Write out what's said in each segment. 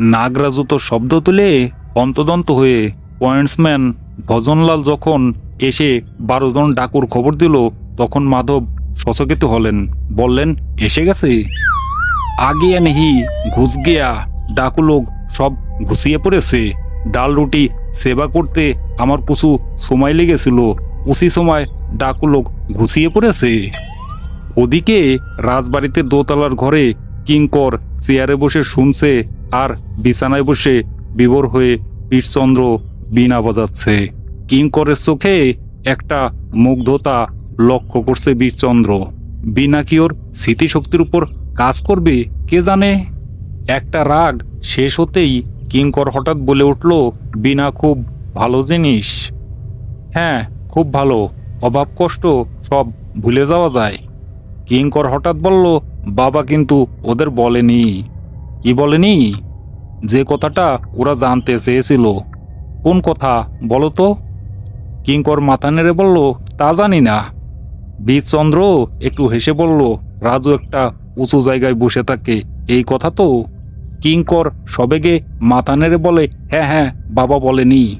নাগরাজু তো শব্দ তুলে অন্তদন্ত হয়ে পয়েন্টসম্যান ভজনলাল যখন এসে বারো জন ডাকুর খবর দিল, তখন মাধব সচকিত হলেন। বললেন, এসে গেছে? আগে নেহি ঘুষ গিয়া। ডাকু লোক সব ঘুষিয়ে পড়েছে। ডাল রুটি সেবা করতে আমার কিছু সময় লেগেছিল। উসি সময় ডাকু লোক ঘুষিয়ে পড়েছে। ওদিকে রাজবাড়িতে দোতলার ঘরে কিঙ্কর চেয়ারে বসে শুনছে আর বিছানায় বসে বিবর হয়ে পীরচন্দ্র বীণা বাজাচ্ছে। কিঙ্করের চোখে একটা মুগ্ধতা লক্ষ্য করছে বীরচন্দ্র। বীণা কি ওর স্মৃতিশক্তির উপর কাজ করবে, কে জানে? একটা রাগ শেষ হতেই কিঙ্কর হঠাৎ বলে উঠল, বীণা, খুব ভালো জিনিস। হ্যাঁ খুব ভালো। অভাব, কষ্ট সব ভুলে যাওয়া যায়। কিঙ্কর হঠাৎ বলল বাবা কিন্তু ওদের বলেনি। কি বলেনি? যে কথাটা ওরা জানতে চেয়েছিল। কোন কথা বলো তো? কিঙ্কর মাথা নেড়ে বলল, তা জানি না। বীরচন্দ্র একটু হেসে বলল, রাজু একটা উঁচু জায়গায় বসে থাকে, এই কথা তো? কিঙ্কর সবেগে মাথা নেড়ে বলে হ্যাঁ হ্যাঁ বাবা বলেনি।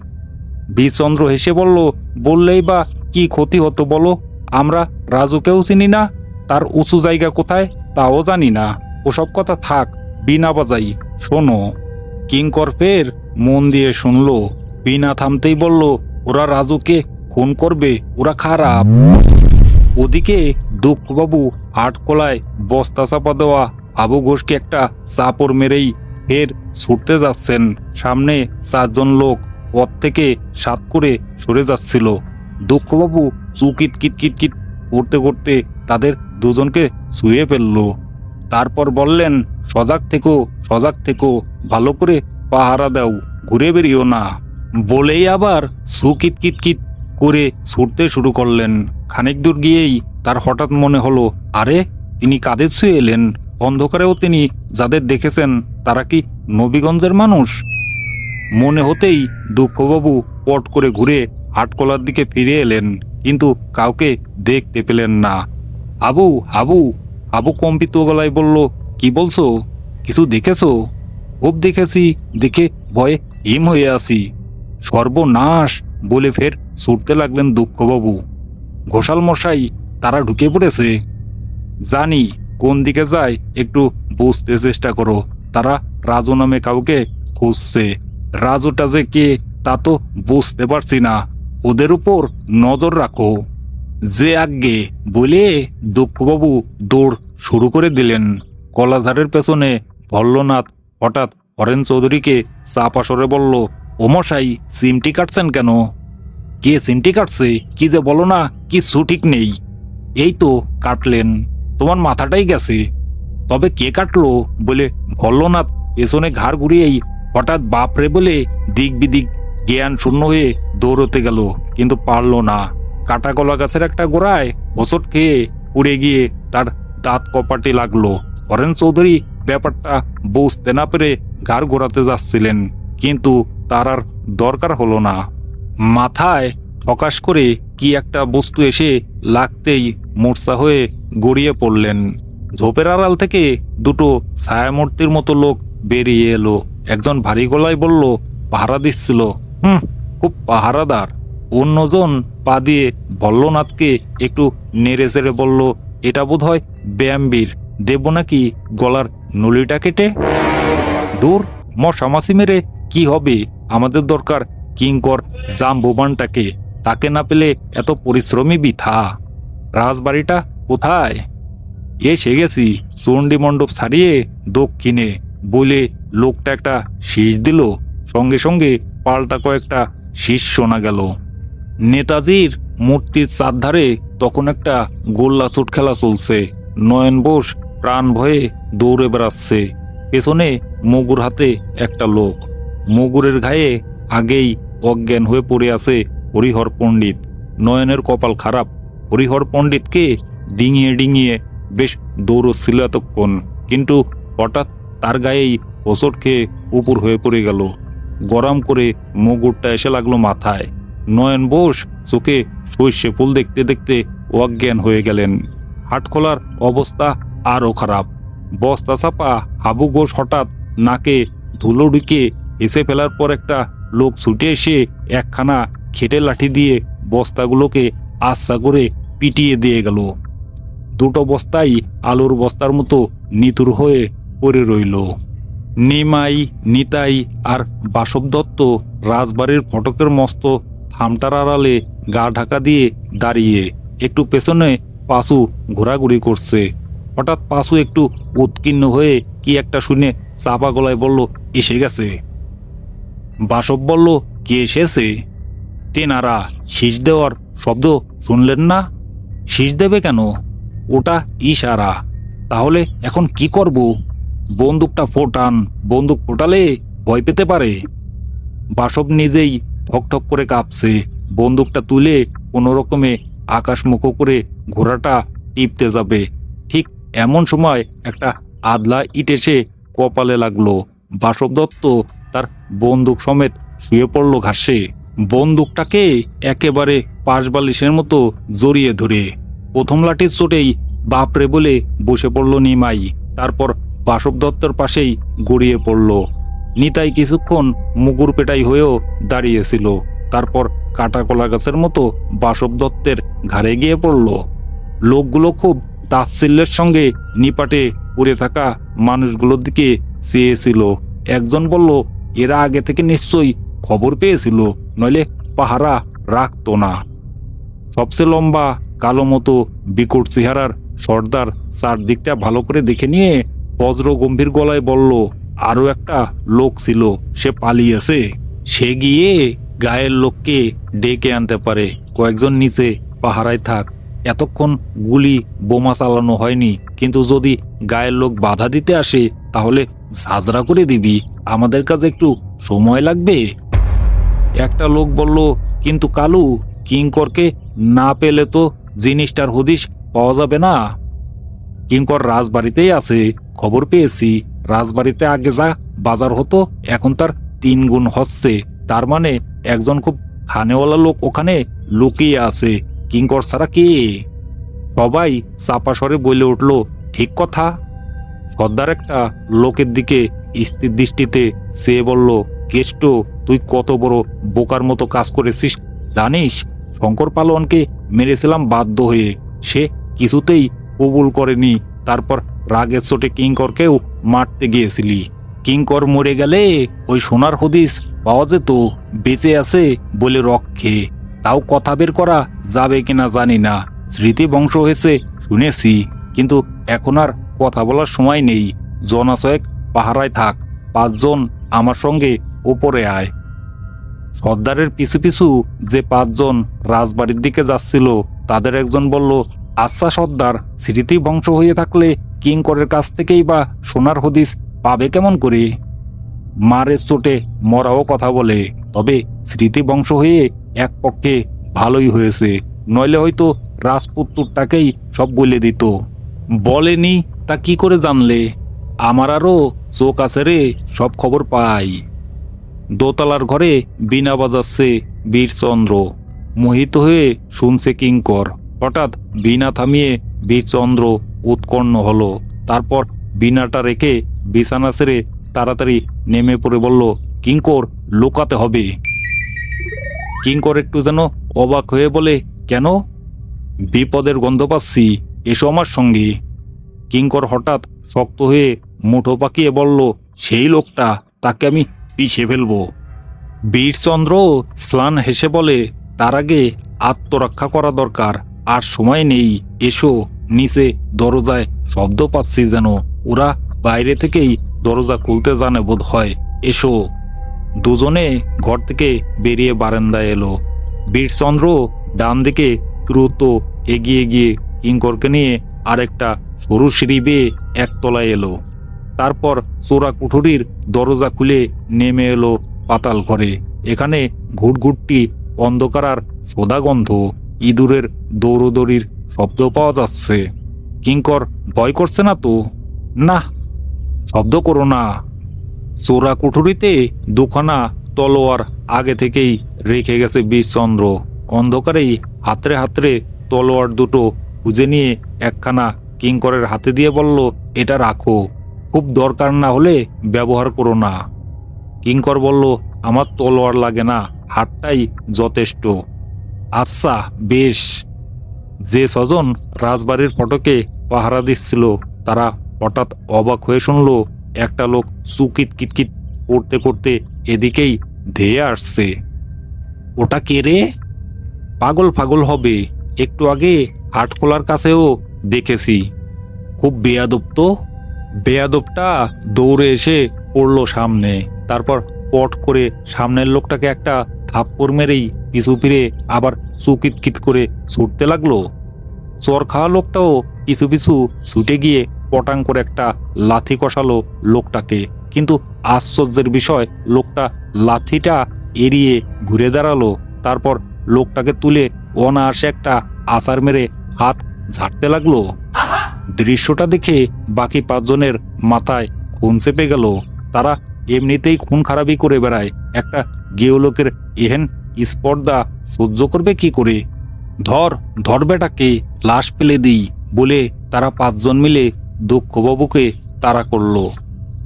বীরচন্দ্র হেসে বলল, বললেই বা কি ক্ষতি হতো বলো? আমরা রাজুকেও চিনি না। তার উঁচু জায়গা কোথায়? তাও জানি না। ওসব কথা থাক, বিনা বাজাই, শোনো। কিঙ্কর ফের মন দিয়ে শুনলো, বিনা থামতেই বলল, ওরা রাজুকে খুন করবে, ওরা খারাপ। ওদিকে দুঃখবাবু আটকলায় বস্তা চাপা দেওয়া আবু ঘোষকে একটা চাপড় মেরেই ফের ছুটতে যাচ্ছেন। সামনে চারজন লোক পথ থেকে সাত করে সরে যাচ্ছিল। দুঃখবাবু চুকিট কিট কিট কিট করতে করতে তাদের দুজনকে শুয়ে ফেলল। তারপর বললেন, সজাগ থেকো সজাগ থেকো, ভালো করে পাহারা দাও, ঘুরে বেরিও না। বলেই আবার সুকিত কিট করে ছুটতে শুরু করলেন। খানিক দূর গিয়েই তার হঠাৎ মনে হলো, আরে, তিনি কাদের ছুঁয়ে এলেন। অন্ধকারেও তিনি যাদের দেখেছেন, তারা কি নবীগঞ্জের মানুষ? মনে হতেই দুঃখবাবু পট করে ঘুরে হাটকলার দিকে ফিরে এলেন, কিন্তু কাউকে দেখতে পেলেন না। আবু আবু আবু কম্পিত গলায় বলল, কি বলছো? কিছু দেখেছ? খুব দেখেছি, দেখে ভয়ে হিম হয়ে আসি সর্বনাশ বলে ফের ছুটতে লাগলেন দুঃখবাবু। ঘোষাল মশাই, তারা ঢুকে পড়েছে। জানি কোন দিকে যায়, একটু বুঝতে চেষ্টা করো। তারা রাজু নামে কাউকে খুঁজছে। রাজুটা যে কে, তা তো বুঝতে পারছি না। ওদের উপর নজর রাখো। যে আজ্ঞে বলে দুঃখবাবু দৌড় শুরু করে দিলেন। কলাঝাড়ের পেছনে ভল্লনাথ হঠাৎ হরেন চৌধুরীকে চাপা সরে বলল ওমশাই সিমটি কাটছেন কেন? কে সিমটি কাটছে? কি যে বলো না কিচ্ছু ঠিক নেই। এই তো কাটলেন, তোমার মাথাটাই গেছে। তবে কে কাটলো? বলে ভল্লনাথ পেছনে ঘাড় ঘুরিয়েই হঠাৎ বাপরে বলে দিক বিদিক জ্ঞান শূন্য হয়ে দৌড়তে গেল, কিন্তু পারল না। কাটা কলা গাছের একটা গোড়ায় হোসট খেয়ে উড়ে গিয়ে তার দাঁত কপাটে লাগল। হরেন চৌধুরী ব্যাপারটা বুঝতে না পেরে ঘাড় ঘোরাতে যাচ্ছিলেন, কিন্তু তার আর দরকার হলো না। মাথায় ঠকাস করে কি একটা বস্তু এসে লাগতেই মূর্ছা হয়ে গড়িয়ে পড়লেন। ঝোপের আড়াল থেকে দুটো ছায়ামূর্তির মতো লোক বেরিয়ে এলো। একজন ভারী গলায় বলল, পাহারা দিচ্ছিল। হুম, খুব পাহারাদার। অন্যজন পা দিয়ে ভল্লনাথকে একটু নেড়ে চেড়ে বলল, এটা বোধ হয় ব্যায়ামবীর। দেব নাকি গলার নলিটা কেটে? দূর মশামাসি মেরে কি হবে? আমাদের দরকার কিঙ্কর জাম্বুবানটাকে। তাকে না পেলে এত পরিশ্রমী বৃথা। রাজবাড়িটা কোথায়? এসে গেছি। চণ্ডী মণ্ডপ ছাড়িয়ে দক্ষিণে। বলে লোকটা একটা শীষ দিল। সঙ্গে সঙ্গে পাল্টা কয়েকটা শীষ শোনা গেল। নেতাজির মূর্তির চারধারে তখন একটা গোল্লা চুট খেলা চলছে। নয়ন বোস প্রাণ ভয়ে দৌড়ে বেড়াচ্ছে। পেছনে মগুর হাতে একটা লোক। মগুরের গায়ে আগেই অজ্ঞান হয়ে পড়ে আছে হরিহর পণ্ডিত। নয়নের কপাল খারাপ। হরিহর পণ্ডিতকে ডিঙিয়ে ডিঙিয়ে বেশ দৌড়চ্ছিল এতক্ষণ। কিন্তু হঠাৎ তার গায়েই হোসট খেয়ে উপর হয়ে পড়ে গেল। গরম করে মগুরটা এসে লাগল মাথায়। নয়ন বোস চোখে সর্ষে ফুল দেখতে দেখতে অজ্ঞান হয়ে গেলেন। হাটখোলার অবস্থা আরও খারাপ। বস্তা চাপা হাবু ঘোষ হঠাৎ নাকে ধুলো ঢুকে এসে ফেলার পর একটা লোক ছুটে এসে একখানা খেটে লাঠি দিয়ে বস্তাগুলোকে আস্তা করে পিটিয়ে দিয়ে গেল। দুটো বস্তাই আলুর বস্তার মতো নিতুর হয়ে পড়ে রইল। নিমাই, নিতাই আর বাসব দত্ত রাজবাড়ির ফটকের মস্ত থামটার আড়ালে গা ঢাকা দিয়ে দাঁড়িয়ে একটু পেছনে পাশু ঘোরাঘুরি করছে। হঠাৎ পাশু একটু উৎকীর্ণ হয়ে কি একটা শুনে চাপা গলায় বলল, এসে গেছে। বাসব বলল, কে এসেছে? তেনারা শীষ দেওয়ার শব্দ শুনলেন না? শীষ দেবে কেন? ওটা ইশারা। তাহলে এখন কি করব? বন্দুকটা ফোটান, বন্দুক ফোটালে ভয় পেতে পারে। বাসব নিজেই ঠকঠক করে কাঁপছে। বন্দুকটা তুলে কোনো রকমে আকাশমুখো করে ঘোড়াটা টিপতে যাবে। ঠিক এমন সময় একটা আদলা ইট এসে কপালে লাগল। বাসব দত্ত তার বন্দুক সমেত শুয়ে পড়ল ঘাসে। বন্দুকটাকে একেবারে বালিশের মতো জড়িয়ে ধরে। প্রথম লাঠির চোটেই বাপরে বলে বসে পড়ল নিমাই। তারপর বাসব দত্তর পাশেই গড়িয়ে পড়ল। নিতাই কিছুক্ষণ মুগুর পেটাই হয়েও দাঁড়িয়েছিল। তারপর কাটা কলা গাছের মতো বাসব দত্তের ঘাড়ে গিয়ে পড়ল। লোকগুলো খুব তাচ্ছিল্যের সঙ্গে নিপাটে পড়ে থাকা মানুষগুলোর দিকে চেয়েছিল। একজন বলল, এরা আগে থেকে নিশ্চয়ই খবর পেয়েছিল, নইলে পাহারা রাখতো না। সবচেয়ে লম্বা, কালো মতো বিকট চেহারার সর্দার চারদিকটা ভালো করে দেখে নিয়ে বজ্র গম্ভীর গলায় বলল আরও একটা লোক ছিল, সে পালিয়েছে। সে গিয়ে গায়ের লোককে ডেকে আনতে পারে। কয়েকজন নিচে পাহারায় থাক। এতক্ষণ গুলি বোমা চালানো হয়নি, কিন্তু যদি গায়ের লোক বাধা দিতে আসে, তাহলে ঝাঁঝরা করে দিবি। আমাদের কাছে একটু সময় লাগবে? একটা লোক বলল, কিন্তু কালু কিঙ্করকে না পেলে তো জিনিসটার হদিশ পাওয়া যাবে না। কিঙ্কর রাজবাড়িতেই আছে, খবর পেয়েছি। রাজবাড়িতে আগে যা বাজার হতো, এখন তার তিন গুণ হচ্ছে। তার মানে একজন খুব খানেওয়ালা লোক ওখানে লুকিয়ে আছে। কিঙ্কর ছাড়া কে? সবাই চাপা স্বরে বলে উঠল, ঠিক কথা। সর্দার একটা লোকের দিকে স্থির দৃষ্টিতে সে বলল, কেষ্ট, তুই কত বড় বোকার মতো কাজ করেছিস, জানিস? শঙ্কর পালোয়ানকে মেরেছিলাম বাধ্য হয়ে। সে কিছুতেই কবুল করেনি। তারপর রাগের চোটে কিঙ্করকেও মারতে গিয়েছিলি। কিঙ্কর মরে গেলে ওই সোনার হদিস পাওয়া যেত, বেঁচে আছে বলে রক্ষে তাও কথা বের করা যাবে কিনা জানি না। স্মৃতি বংশ হয়েছে শুনেছি, কিন্তু এখন আর কথা বলার সময় নেই। জনাশয়েক পাহারায় থাক, পাঁচজন আমার সঙ্গে ওপরে আয়। সর্দারের পিছু পিছু যে পাঁচজন রাজবাড়ির দিকে যাচ্ছিল, তাদের একজন বলল আচ্ছা সর্দার স্মৃতি বংশ হয়ে থাকলে কিঙ্করের কাছ থেকেই বা সোনার হদিস পাবে কেমন করে? মারের চোটে মরাও কথা বলে, তবে স্মৃতি বংশ হয়ে এক পক্ষে ভালোই হয়েছে, নইলে হয়তো রাজপুত্রটাকেই সব বলে দিত। বলেনি তা কি করে জানলে? আমার আরও চোখ আছে রে, সব খবর পাই। দোতলার ঘরে বিনা বাজাচ্ছে বীরচন্দ্র। মোহিত হয়ে শুনছে কিঙ্কর। হঠাৎ বিনা থামিয়ে বীরচন্দ্র উৎকর্ণ হলো। তারপর বিনাটা রেখে বিছানা সেরে তাড়াতাড়ি নেমে পড়ে বলল, কিঙ্কর, লুকাতে হবে। কিঙ্কর একটু যেন অবাক হয়ে বলে, কেন? বিপদের গন্ধ পাচ্ছি, এসো আমার সঙ্গে। কিঙ্কর হঠাৎ শক্ত হয়ে মুঠো পাকিয়ে বলল, সেই লোকটা, তাকে আমি পিষে ফেলব। বীরচন্দ্র স্লান হেসে বলে, তার আগে আত্মরক্ষা করা দরকার। আর সময় নেই, এসো। নিচে দরজায় শব্দ পাচ্ছি যেন। ওরা বাইরে থেকেই দরজা খুলতে জানে বোধ হয়। এসো। দুজনে ঘর থেকে বেরিয়ে বারান্দায় এলো। বীরচন্দ্র ডান দিকে দ্রুত এগিয়ে গিয়ে কিঙ্করকে নিয়ে আরেকটা সরু সিঁড়ি বেয়ে একতলায় এলো। তারপর চোরা কুঠুরির দরজা খুলে নেমে এলো পাতাল ঘরে। এখানে ঘুটঘুটটি অন্ধকার আর সোদাগন্ধ। ইঁদুরের দৌড়দৌড়ির শব্দ পাওয়া যাচ্ছে। কিঙ্কর ভয় করছে না তো? না, শব্দ করো না। চোরা কুঠুরিতে দুখানা তলোয়ার আগে থেকেই রেখে গেছে বীরচন্দ্র। অন্ধকারেই হাতরে হাতরে তলোয়ার দুটো খুঁজে নিয়ে একখানা কিঙ্করের হাতে দিয়ে বলল, এটা রাখো, খুব দরকার না হলে ব্যবহার করো না। কিঙ্কর বলল, আমার তলোয়ার লাগে না, হাতটাই যথেষ্ট। আচ্ছা বেশ। যে ছজন রাজবাড়ির ফটকে পাহারা দিচ্ছিল, তারা হঠাৎ অবাক হয়ে শুনল, একটা লোক সুকিত কিতকিত করতে করতে এদিকেই ধেয়ে আসছে। ওটা কে রে? পাগল পাগল হবে, একটু আগে হাটখোলার কাছেও দেখেছি। খুব বেয়াদব তো। বেয়াদবটা দৌড়ে এসে পড়ল সামনে, তারপর পট করে সামনের লোকটাকে একটা থাপ্পড় মেরেই পিছু ফিরে আবার সুকিতকিত করে ছুটতে লাগল। চর খাওয়া লোকটাও পিছু পিছু ছুটে গিয়ে পটাং করে একটা লাথি কষালো লোকটাকে। কিন্তু আশ্চর্যের বিষয়, লোকটা লাথিটা এড়িয়ে ঘুরে দাঁড়াল। তারপর লোকটাকে তুলে অনায়াসে একটা আসার মেরে হাত ঝাড়তে লাগল। দৃশ্যটা দেখে বাকি পাঁচজনের মাথায় খুন চেপে গেল। তারা এমনিতেই খুন খারাপই করে বেড়ায়। একটা গেওলোকের এহেন স্পর্ধা সহ্য করবে কি করে? ধর ধর বেটাকে লাশ ফেলে দিই বলে তারা পাঁচজন মিলে দক্ষবাবুকে তাড়া করল।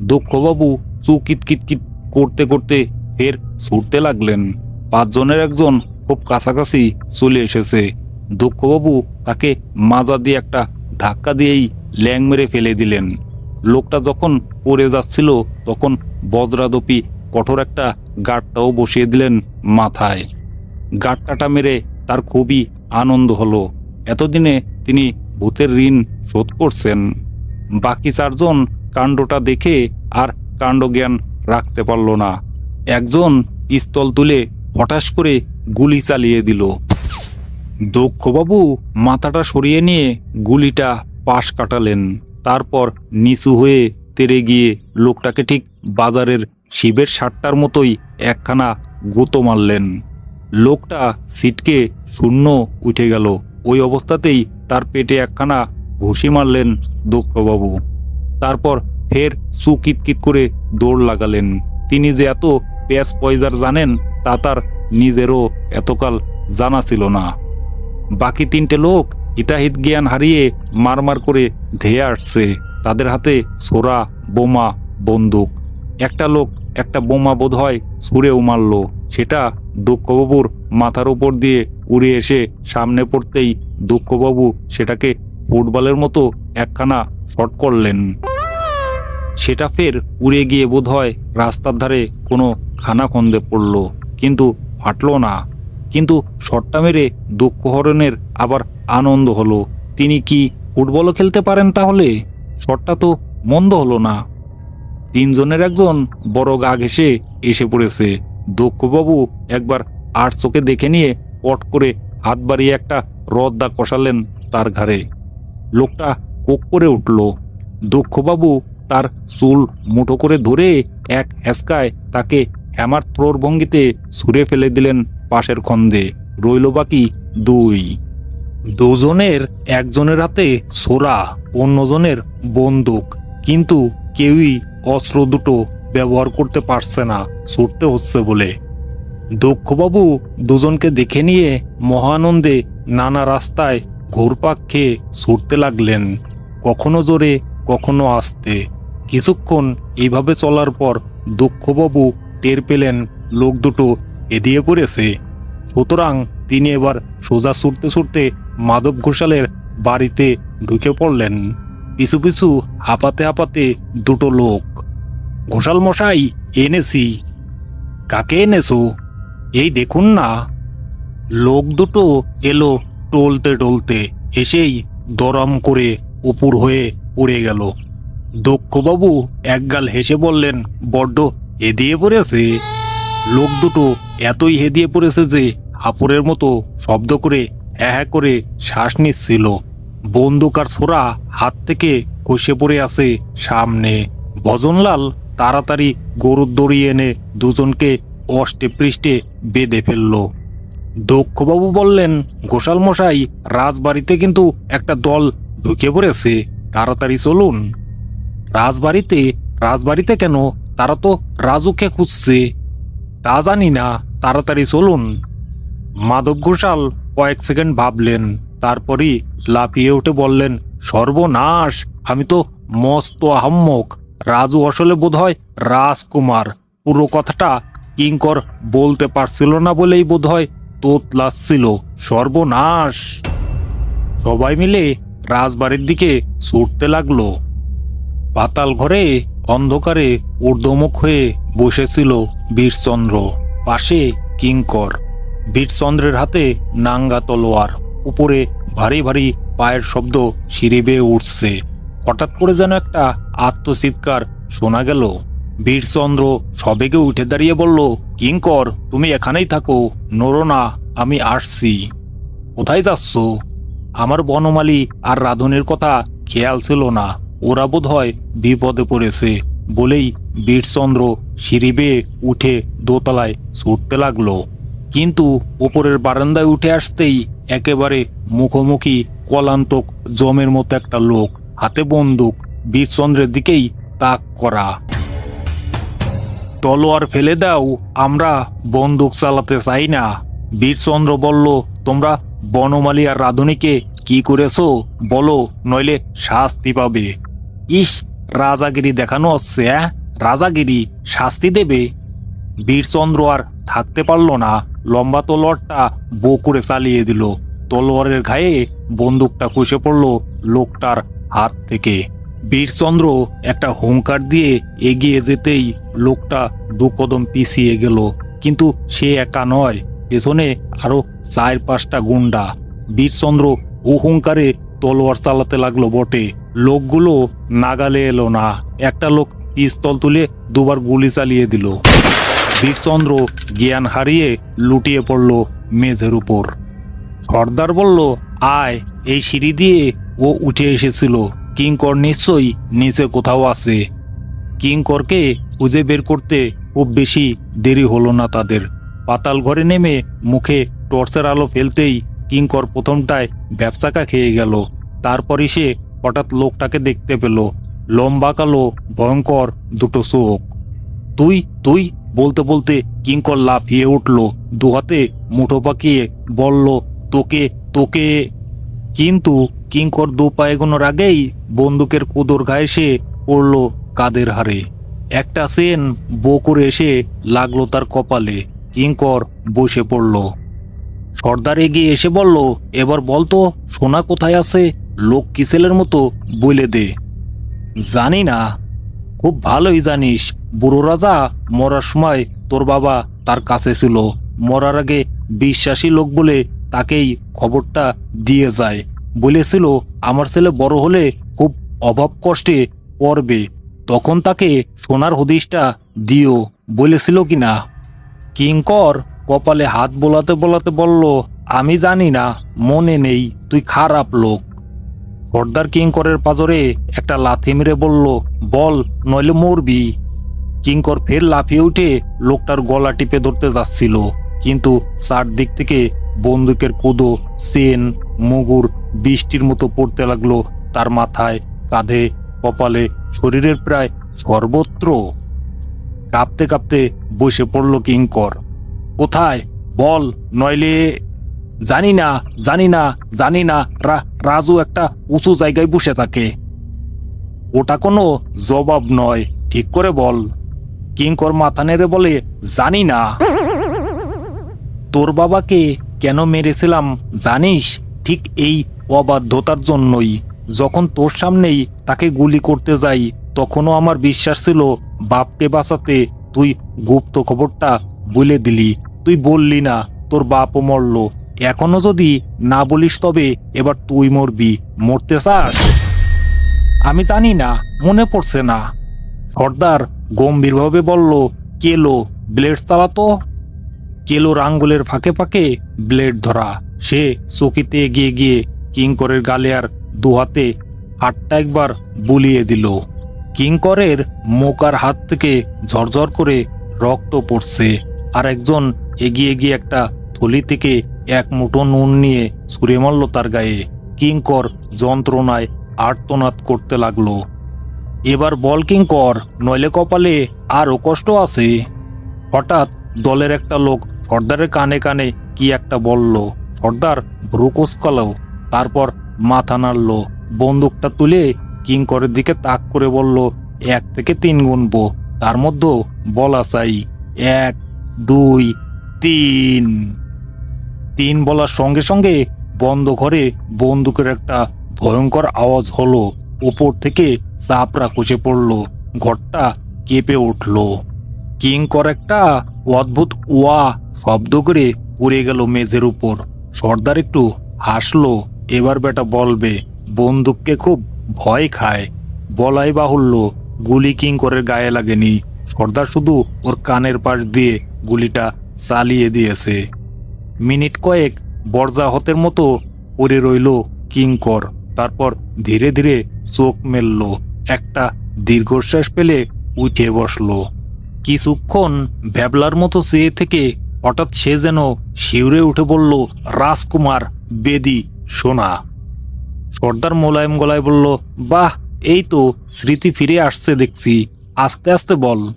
দক্ষবাবু চুকিত কিতকিত করতে করতে ফের ছুটতে লাগলেন। পাঁচজনের একজন খুব কাছাকাছি চলে এসেছে। দক্ষবাবু তাকে মাজা দিয়ে একটা ধাক্কা দিয়েই ল্যাং মেরে ফেলে দিলেন। লোকটা যখন পড়ে যাচ্ছিল তখন বজ্রাদপি কঠোর একটা গাঁটটাও বসিয়ে দিলেন মাথায়। গাঁটটাটা মেরে তার খুবই আনন্দ হলো। এতদিনে তিনি ভূতের ঋণ শোধ করছেন। বাকি চারজন কাণ্ডটা দেখে আর কাণ্ডজ্ঞান রাখতে পারল না। একজন পিস্তল তুলে হঠাৎ করে গুলি চালিয়ে দিল। দক্ষবাবু মাথাটা সরিয়ে নিয়ে গুলিটা পাশ কাটালেন। তারপর নিচু হয়ে তেরে গিয়ে লোকটাকে ঠিক বাজারের শিবের সাতটার মতোই একখানা গুঁতো মারলেন। লোকটা সিটকে শূন্য উঠে গেল। ওই অবস্থাতেই তার পেটে একখানা ঘুষি মারলেন দক্ষবাবু তারপর ফের সুকিতকিত করে দৌড় লাগালেন। তিনি যে এত প্যাস পয়জার জানেন, তা তার নিজেরও এতকাল জানা ছিল না। বাকি তিনটে লোক হিতাহিত জ্ঞান হারিয়ে মারমার করে ধেয়ে আসছে। তাদের হাতে সোরা, বোমা, বন্দুক একটা লোক একটা বোমা বোধ হয় ছুঁড়েও মারল। সেটা দুঃখবাবুর মাথার উপর দিয়ে উড়ে এসে সামনে পড়তেই দুঃখবাবু সেটাকে ফুটবলের মতো একখানা শট করলেন। সেটা ফের উড়ে গিয়ে বোধ হয় রাস্তার ধারে কোনো খানা খন্দে পড়ল, কিন্তু ফাটলো না। কিন্তু শটটা মেরে দুঃখহরণের আবার আনন্দ হলো। তিনি কি ফুটবলও খেলতে পারেন তাহলে? শটটা তো মন্দ হলো না। তিনজনের একজন বড় গা ঘেসে এসে পড়েছে। দক্ষবাবু একবার আর চোখে দেখে নিয়ে পট করে হাত বাড়িয়ে একটা রদ্দা কষালেন তার ঘাড়ে। লোকটা কোক করে উঠল। দক্ষবাবু তার চুল মুঠো করে ধরে এক হেসকায় তাকে হ্যামার থ্রোর ভঙ্গিতে ছুঁড়ে ফেলে দিলেন পাশের খন্দে। রইল বাকি দুই। দুজনের একজনের হাতে সোরা অন্যজনের বন্দুক। কিন্তু কেউই অস্ত্র দুটো ব্যবহার করতে পারছে না, ছুটতে হচ্ছে বলে। দক্ষবাবু দুজনকে দেখে নিয়ে মহানন্দে নানা রাস্তায় ঘুরপাক খেয়ে ছুটতে লাগলেন, কখনো জোরে, কখনো আস্তে। কিছুক্ষণ এইভাবে চলার পর দক্ষবাবু টের পেলেন লোক দুটো এদিয়ে পড়েছে সুতরাং তিনি এবার সোজা ছুটতে ছুটতে মাধব ঘোষালের বাড়িতে ঢুকে পড়লেন। পিছু পিছু হাঁপাতে হাঁপাতে দুটো লোক। ঘোষাল মশাই এনেছি কাকে এনেছো? এই দেখুন না। লোক দুটো এলো টলতে টলতে, এসেই দরম করে উপুর হয়ে পড়ে গেল। দক্ষবাবু একগাল হেসে বললেন, বড্ড হেদিয়ে পড়েছে। লোক দুটো এতই হেদিয়ে পড়েছে যে হাপুরের মতো শব্দ করে হ্যাঁ হ্যাঁ করে শ্বাস নিচ্ছিল। বন্দুক আর ছোড়া হাত থেকে কষে পড়ে আছে সামনে। ভজনলাল তাড়াতাড়ি গরুর দড়ি এনে দুজনকে অষ্টে পৃষ্ঠে বেঁধে ফেলল। দক্ষবাবু বললেন ঘোষাল মশাই রাজবাড়িতে কিন্তু একটা দল ঢুকে পড়েছে, তাড়াতাড়ি চলুন। রাজবাড়িতে? রাজবাড়িতে কেন? তারা তো রাজুকে খুঁজছে। তা জানি না, তাড়াতাড়ি চলুন। মাধব ঘোষাল কয়েক সেকেন্ড ভাবলেন। তারপরই লাফিয়ে উঠে বললেন, সর্বনাশ, আমি তো মস্ত আহাম্মক। রাজু আসলে বোধ হয় রাজকুমার। পুরো কথাটা কিঙ্কর বলতে পারছিল না বলেই বোধ বোধহয় তোতলাচ্ছিল। সর্বনাশ! সবাই মিলে রাজবাড়ির দিকে ছুটতে লাগল। পাতাল ঘরে অন্ধকারে ঊর্ধ্বমুখ হয়ে বসেছিল বীরচন্দ্র, পাশে কিঙ্কর। বীরচন্দ্রের হাতে নাঙ্গা তলোয়ার। উপরে ভারী ভারী পায়ের শব্দ সিঁড়ি বেয়ে উঠছে। হঠাৎ করে যেন একটা আত্মচিৎকার শোনা গেল। বীরচন্দ্র সবেগে উঠে দাঁড়িয়ে বলল, কিঙ্কর, তুমি এখানেই থাকো। নড়ো না, আমি আসছি। কোথায় যাচ্ছ? আমার বনমালী আর রাধনের কথা খেয়াল ছিল না। ওরা বোধ হয় বিপদে পড়েছে বলেই বীরচন্দ্র সিঁড়ি বেয়ে উঠে দোতলায় ছুটতে লাগল। কিন্তু ওপরের বারান্দায় উঠে আসতেই একেবারে মুখোমুখি কলান্তক জমের মতো একটা লোক, হাতে বন্দুক, বীরচন্দ্রের দিকেই তাক করা। তলোয়ার ফেলে দাও, আমরা বন্দুক চালাতে চাই না। বীরচন্দ্র বলল, তোমরা বনমালী আর রাধুনীকে কি করেছ? বলো, নইলে শাস্তি পাবে। ইস, রাজাগিরি দেখানো হচ্ছে? রাজাগিরি শাস্তি দেবে? বীরচন্দ্র আর থাকতে পারল না। লম্বা তলোয়ারটা বো করে চালিয়ে দিল। তলোয়ারের ঘায়ে বন্দুকটা খসে পড়ল লোকটার হাত থেকে। বীরচন্দ্র একটা হুঙ্কার দিয়ে এগিয়ে যেতেই লোকটা দু কদম পিছিয়ে গেল। কিন্তু সে একা নয়, পেছনে আরও চার পাঁচটা গুন্ডা। বীরচন্দ্র হুহুঙ্কারে তলোয়ার চালাতে লাগল বটে। লোকগুলো নাগালে এলো না। একটা লোক পিস্তল তুলে দুবার গুলি চালিয়ে দিল। বীরচন্দ্র জ্ঞান হারিয়ে লুটিয়ে পড়ল মেঝের উপর। সর্দার বলল, আয়, এই সিঁড়ি দিয়ে ও উঠে এসেছিল। কিঙ্কর নিশ্চয়ই নিচে কোথাও আছে। কিঙ্করকে খুঁজে বের করতে খুব বেশি দেরি হলো না তাদের। পাতাল ঘরে নেমে মুখে টর্চের আলো ফেলতেই কিঙ্কর প্রথমটায় ব্যবসাকা খেয়ে গেল। তারপরই সে হঠাৎ লোকটাকে দেখতে পেল। লম্বা, কালো, ভয়ঙ্কর দুটো চোখ। তুই তুই বলতে বলতে কিঙ্কর লাফিয়ে উঠল, দুহাতে মুঠো পাকিয়ে বলল, তোকে তোকে। কিন্তু কিঙ্কর দু পা এগোনোর আগেই বন্দুকের কুদোর গায়ে সে পড়ল কাদের হারে একটা সেন বো করে এসে লাগল তার কপালে। কিঙ্কর বসে পড়ল। সর্দার এগিয়ে এসে বলল, এবার বলতো সোনা কোথায় আছে? লোক কিসেলের মতো বলে দে। জানি না খুব ভালোই জানিস। বুড়ো রাজা মরার সময় তোর বাবা তার কাছে ছিল। মরার আগে বিশ্বাসী লোক বলে তাকেই খবরটা দিয়ে যায়। বলেছিল, আমার ছেলে বড় হলে খুব অভাব কষ্টে পড়বে। তখন তাকে সোনার হদিশটা দিও। বলেছিল কি না কিঙ্কর কপালে হাত বোলাতে বোলাতে বলল, আমি জানি না, মনে নেই, তুই খারাপ লোক। সর্দার কিঙ্করের পাজরে একটা লাথি মেরে বলল, বল, নইলে মরবি। কিঙ্কর ফের লাফিয়ে উঠে লোকটার গলা টিপে ধরতে যাচ্ছিল। কিন্তু চারদিক থেকে বন্দুকের কুদো, সেন, মুগুর, বৃষ্টির মতো পড়তে লাগল তার মাথায়, কাঁধে, কপালে, শরীরের প্রায় সর্বত্র। কাঁপতে কাঁপতে বসে পড়ল কিঙ্কর কোথায়? বল, নইলে জানি না জানি না জানি না রাজু একটা উঁচু জায়গায় বসে থাকে। ওটা কোনো জবাব নয়, ঠিক করে বল। কিঙ্কর মাথা নেড়ে বলে, জানি না। তোর বাবাকে কেন মেরেছিলাম জানিস? ঠিক এই অবাধ্যতার জন্যই। যখন তোর সামনেই তাকে গুলি করতে যাই, তখনও আমার বিশ্বাস ছিল, বাপকে বাঁচাতে তুই গুপ্ত খবরটা বলে দিলি। তুই বললি না, তোর বাপও মরল। এখনও যদি না বলিস তবে এবার তুই মরবি। মরতে চাস? আমি জানি না, মনে পড়ছে না। সর্দার গম্ভীরভাবে বলল, কেলো, ব্লেড চালাতো কেলোর আঙ্গুলের ফাঁকে ফাঁকে ব্লেড ধরা। সে চকিতে এগিয়ে গিয়ে কিঙ্করের গালে আর দুহাতে হাতটা একবার বুলিয়ে দিল। কিঙ্করের মোকার হাত থেকে ঝরঝর করে রক্ত পড়ছে। আর একজন এগিয়ে গিয়ে একটা থলি থেকে এক মুঠো নুন নিয়ে ছুঁড়ে মারল তার গায়ে। কিঙ্কর যন্ত্রণায় আর্তনাদ করতে লাগল। এবার বল কিঙ্কর, নইলে কপালে আরও কষ্ট আছে। হঠাৎ দলের একটা লোক সর্দারের কানে কানে কি একটা বলল। সর্দার ভ্রু কোসকালো তারপর মাথা নাড়ল, বন্দুকটা তুলে কিঙ্করের দিকে তাক করে বলল, এক থেকে তিন গুনবো, তার মধ্যেও বলা চাই, এক, দুই, তিন। তিন বলার সঙ্গে সঙ্গে বন্ধ ঘরে বন্দুকের একটা ভয়ঙ্কর আওয়াজ হলো। উপর থেকে চাপড়া খসে পড়ল। ঘরটা কেঁপে উঠল। কিং কর একটা অদ্ভুত ওয়া শব্দ করে পড়ে গেল মেঝের উপর। সর্দার একটু হাসলো, এবার বেটা বলবে, বন্দুককে খুব ভয় খায়। বলাই বাহুল্য, গুলি কিং করে গায়ে লাগেনি। সর্দার শুধু ওর কানের পাশ দিয়ে গুলিটা চালিয়ে দিয়েছে। মিনিট কয়েক বর্জাহতের মতো পড়ে রইল কিঙ্কর তারপর ধীরে ধীরে চোখ মেলল। একটা দীর্ঘশ্বাস পেলে উঠে বসল। কিছুক্ষণ ভ্যাবলার মতো চেয়ে থেকে হঠাৎ সে যেন শিউরে উঠে বলল, রাজকুমার বেদি সোনা সর্দার মোলায়েম গলায় বলল, বাহ, এই তো স্মৃতি ফিরে আসছে দেখছি। আস্তে আস্তে বল।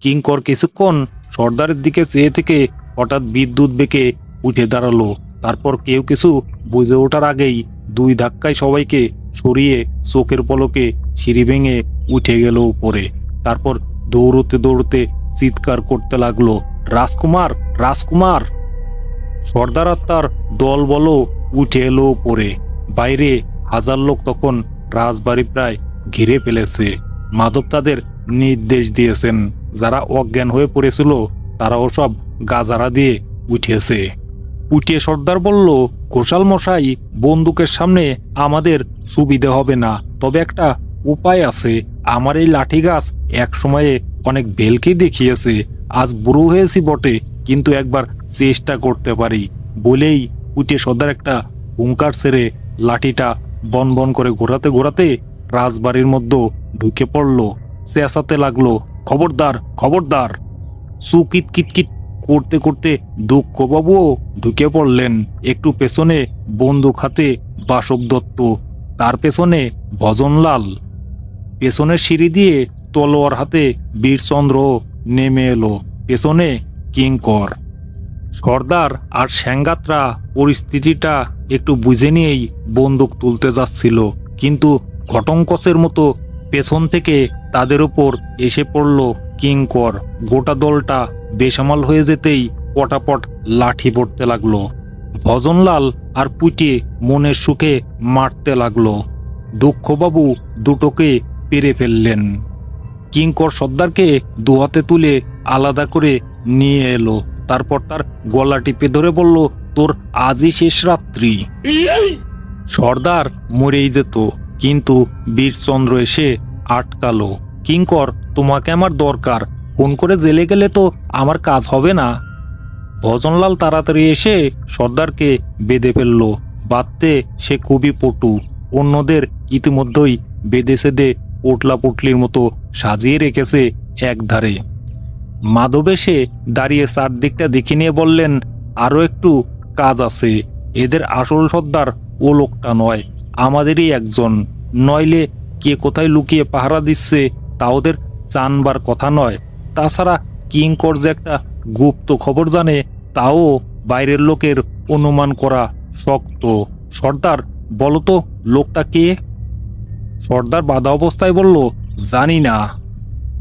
কিঙ্কর কিছুক্ষণ সর্দারের দিকে চেয়ে থেকে হঠাৎ বিদ্যুৎ বেঁকে উঠে দাঁড়াল। তারপর কেউ কিছু বুঝে ওঠার আগেই দুই ধাক্কায় সবাইকে সরিয়ে চোখের পলকে সিঁড়ি ভেঙে উঠে গেল উপরে। তারপর দৌড়তে দৌড়তে চিৎকার করতে লাগল, রাজকুমার রাজকুমার! সর্দার তার দল বলো উঠে এলো উপরে। বাইরে হাজার লোক তখন রাজবাড়ি প্রায় ঘিরে ফেলেছে। মাধব তাদের নির্দেশ দিয়েছেন। যারা অজ্ঞান হয়ে পড়েছিল, তারাও সব গাজারা দিয়ে উঠেছে উঠে সর্দার বলল, ঘোষাল মশাই, বন্দুকের সামনে আমাদের সুবিধে হবে না। তবে একটা উপায় আছে। আমার এই লাঠি গাছ এক সময়ে অনেক বেলকে দেখিয়েছে। আজ বুড়ো হয়েছি বটে, কিন্তু একবার চেষ্টা করতে পারি। বলেই উঠে সর্দার একটা হুঙ্কার সেরে লাঠিটা বন বন করে ঘোরাতে ঘোরাতে রাজবাড়ির মধ্যে ঢুকে পড়ল। চেঁচাতে লাগল, খবরদার খবরদার। সুকিত কিটকিট করতে করতে দুঃখবাবুও ঢুকে পড়লেন। একটু পেছনে বন্দুক হাতে বাসব দত্ত, তার পেছনে ভজনলাল। পেছনের সিঁড়ি দিয়ে তলোয়ার হাতে বীরচন্দ্র নেমে এলো, পেছনে কিঙ্কর। সর্দার আর স্যাঙ্গাতরা পরিস্থিতিটা একটু বুঝে নিয়েই বন্দুক তুলতে যাচ্ছিল, কিন্তু ঘটঙ্কসের মতো পেছন থেকে তাদের উপর এসে পড়ল কিঙ্কর। গোটা দলটা বেসামাল হয়ে যেতেই পটাপট লাঠি পড়তে লাগল। ভজনলাল আর পুটিয়ে মনের সুখে মারতে লাগল। দুঃখবাবু দুটোকে পেরে ফেললেন। কিঙ্কর সর্দারকে দুহাতে তুলে আলাদা করে নিয়ে এলো। তারপর তার গলা টিপে ধরে বলল তোর আজই শেষ রাত্রি। সর্দার মরেই যেত কিন্তু বীরচন্দ্র এসে আটকালো। কিঙ্কর, তোমাকে আমার দরকার। ফোন করে জেলে গেলে তো আমার কাজ হবে না। ভজনলাল তাড়াতাড়ি এসে সর্দারকে বেঁধে ফেলল। বাঁধতে সে খুবই পটু। অন্যদের ইতিমধ্যেই বেঁধে সেদে পোটলা পুটলির মতো সাজিয়ে রেখেছে একধারে। মাধব এসে দাঁড়িয়ে চারদিকটা দেখে নিয়ে বললেন আরও একটু কাজ আছে। এদের আসল সর্দার ও লোকটা নয়, আমাদেরই একজন। নইলে কে কোথায় লুকিয়ে পাহারা দিচ্ছে তা ওদের জানবার কথা নয়। তাছাড়া কিঙ্কর যে একটা গুপ্ত খবর জানে, তাও বাইরের লোকের অনুমান করা শক্ত। সর্দার, বলতো, লোকটা কে? সর্দার বাধা অবস্থায় বলল, জানি না।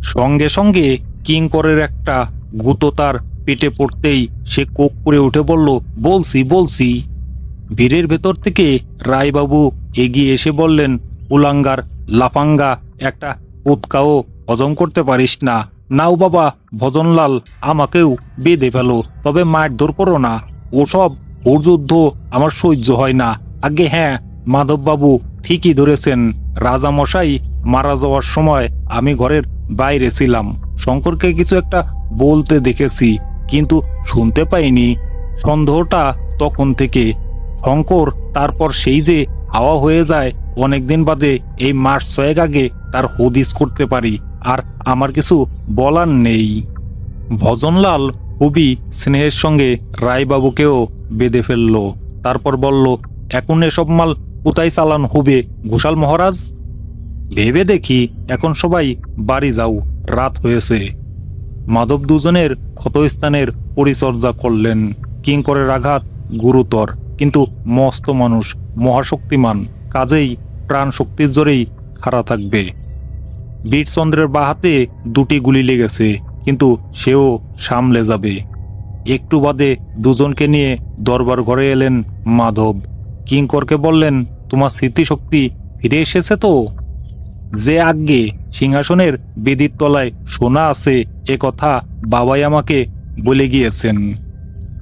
সঙ্গে সঙ্গে কিঙ্করের একটা গুঁতো তার পেটে পড়তেই সে কোক করে উঠে বলল, বলছি বলছি। ভিড়ের ভেতর থেকে রায়বাবু এগিয়ে এসে বললেন উলাঙ্গার লাফাঙ্গা একটা উৎকাও হজম করতে পারিস না। নাও বাবা, ভজনলাল, আমাকেও বেঁধে ফেলো, তবে মারধর করো না। ওসব ওর যুদ্ধ আমার সহ্য হয় না। আগে হ্যাঁ মাধববাবু ঠিকই ধরেছেন, রাজামশাই মারা যাওয়ার সময় আমি ঘরের বাইরে ছিলাম। শঙ্করকে কিছু একটা বলতে দেখেছি, কিন্তু শুনতে পাইনি। সন্দেহটা তখন থেকে। শঙ্কর, তারপর সেই যে হাওয়া হয়ে যায় অনেকদিন বাদে এই মাস ছয়েক আগে তার হদিস করতে পারি, আর আমার কিছু বলার নেই। ভজনলাল খুবই স্নেহের সঙ্গে রায়বাবুকেও বেঁধে ফেলল। তারপর বলল, এখন এসব মাল কোথায় চালান হবে ঘোষাল মহারাজ? ভেবে দেখি, এখন সবাই বাড়ি যাও, রাত হয়েছে। মাধব দুজনের ক্ষতস্থানের পরিচর্যা করলেন। কিঙ্করের আঘাত গুরুতর, কিন্তু মস্ত মানুষ, মহাশক্তিমান, কাজেই প্রাণ শক্তির জোরেই খাড়া থাকবে। বীরচন্দ্রের বাহাতে দুটি গুলি লেগেছে, কিন্তু সেও সামলে যাবে। একটু বাদে দুজনকে নিয়ে দরবার ঘরে এলেন মাধব। কিঙ্করকে বললেন, তোমার স্মৃতিশক্তি ফিরে এসেছে তো? যে আজ্ঞে, সিংহাসনের বেদির তলায় সোনা আছে, এ কথা বাবাই আমাকে বলে গিয়েছেন।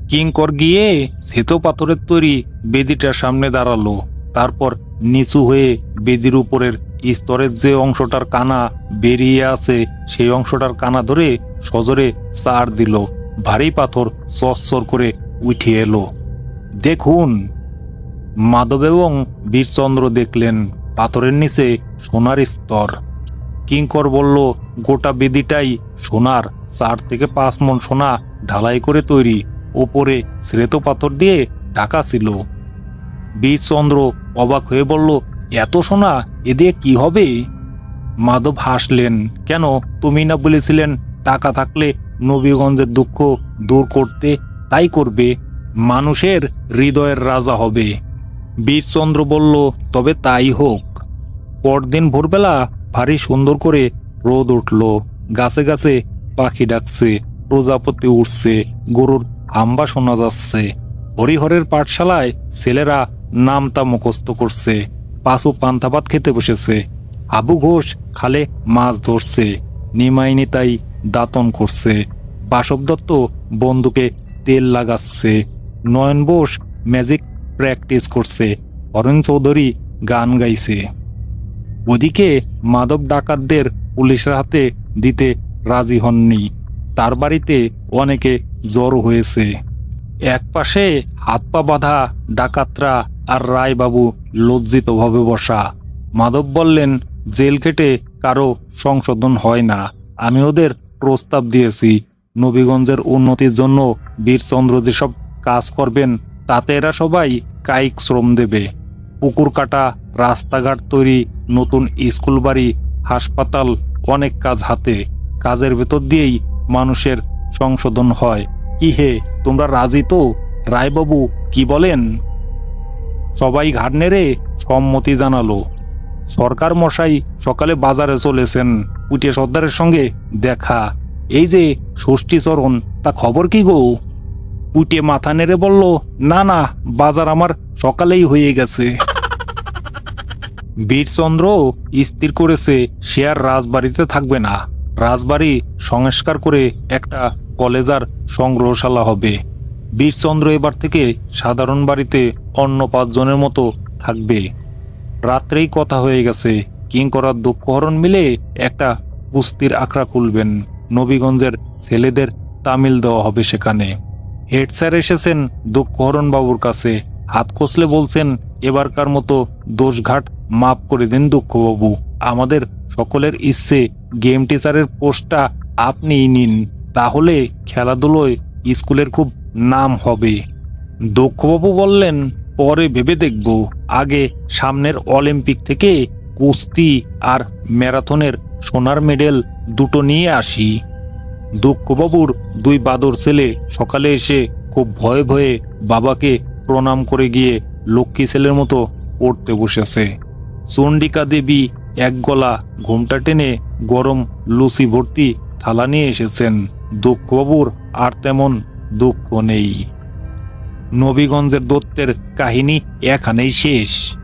কিঙ্কর গিয়ে শ্বেত পাথরের তৈরি বেদিটার সামনে দাঁড়াল। তারপর নিচু হয়ে বেদির উপরের স্তরের যে অংশটার কানা বেরিয়ে আছে সেই অংশটার কানা ধরে সজরে চার দিল। ভারী পাথর চরচর করে উঠে এলো। দেখুন, মাধব এবং বীরচন্দ্র দেখলেন পাথরের নিচে সোনার স্তর। কিঙ্কর বলল, গোটা বেদিটাই সোনার। চার থেকে পাঁচ মন সোনা ঢালাই করে তৈরি। ওপরে শ্রেত পাথর দিয়ে ঢাকা ছিল। বীরচন্দ্র অবাক হয়ে বলল, এত সোনা, এ দিয়ে কি হবে? মাধব হাসলেন, কেন? তুমি না বলেছিলেন টাকা থাকলে নবীগঞ্জের দুঃখ দূর করতে, তাই করবে। মানুষের হৃদয়ের রাজা হবে। বীরচন্দ্র বলল, তবে তাই হোক। পরদিন ভোরবেলা ভারী সুন্দর করে রোদ উঠল। গাছে গাছে পাখি ডাকছে, প্রজাপতি উঠছে গরুর হাম্বা শোনা যাচ্ছে। হরিহরের পাঠশালায় ছেলেরা নামতা মুখস্থ করছে পাশু পান্তা ভাত খেতে বসেছে। আবু ঘোষ খালে মাছ ধরছে, নিমাইনি তাই দাতন করছে। বাসব দত্ত বন্ধুকে তেল লাগাচ্ছে। নয়ন বোস ম্যাজিক প্র্যাকটিস করছে। অরুণ চৌধুরী গান গাইছে। ওদিকে মাদক ডাকাতদের পুলিশের হাতে দিতে রাজি হননি। তার বাড়িতে অনেকে জ্বর হয়েছে। এক পাশে হাত পা বাঁধা ডাকাতরা আর রায়বাবু লজ্জিতভাবে বসা। মাধব বললেন, জেল কেটে কারও সংশোধন হয় না। আমি ওদের প্রস্তাব দিয়েছি। নবীগঞ্জের উন্নতির জন্য বীরচন্দ্র যেসব কাজ করবেন, তাতে এরা সবাই কায়িক শ্রম দেবে। পুকুর কাটা, রাস্তাঘাট তৈরি, নতুন স্কুল বাড়ি, হাসপাতাল, অনেক কাজ হাতে। কাজের ভেতর দিয়েই মানুষের সংশোধন হয়। কি হে তোমরা রাজি তো? রায়বাবু, কি বলেন? সবাই ঘাট নেড়ে সম্মতি জানালো। সরকার মশাই সকালে বাজারে চলেছেন। পুটিয়া সর্দারের সঙ্গে দেখা। এই যে ষষ্ঠীচরণ তা খবর কি গো? পুটিয়ে মাথা নেড়ে বলল, না না, বাজার আমার সকালেই হয়ে গেছে। বীরচন্দ্র স্থির করেছে, সে আর রাজবাড়িতে থাকবে না। রাজবাড়ি সংস্কার করে একটা কলেজার সংগ্রহশালা হবে। বীরচন্দ্র এবার থেকে সাধারণ বাড়িতে অন্য পাঁচজনের মতো থাকবে। রাত্রেই কথা হয়ে গেছে কিং করার দুঃখহরণ মিলে একটা কুস্তির আখড়া খুলবেন। নবীগঞ্জের ছেলেদের তামিল দেওয়া হবে সেখানে। হেড স্যার এসেছেন দুঃখহরণ বাবুর কাছে। হাত কষলে বলছেন, এবারকার মতো দোষঘাট মাফ করে দিন দুঃখবাবু। আমাদের সকলের ইচ্ছে গেম টিচারের পোস্টটা আপনিই নিন, তাহলে খেলাধুলোয় স্কুলের খুব নাম হবে। দক্ষবাবু বললেন, পরে ভেবে দেখব। আগে সামনের অলিম্পিক থেকে কুস্তি আর ম্যারাথনের সোনার মেডেল দুটো নিয়ে আসি। দক্ষবাবুর দুই বাদর ছেলে সকালে এসে খুব ভয়ে ভয়ে বাবাকে প্রণাম করে গিয়ে লক্ষ্মী ছেলের মতো পড়তে বসেছে। চণ্ডিকা দেবী এক গলা ঘুমটা টেনে গরম লুচি ভর্তি থালা নিয়ে এসেছেন। দুঃখবাবুর আর তেমন দুঃখ নেই। নবীগঞ্জের দত্তের কাহিনী এখানেই শেষ।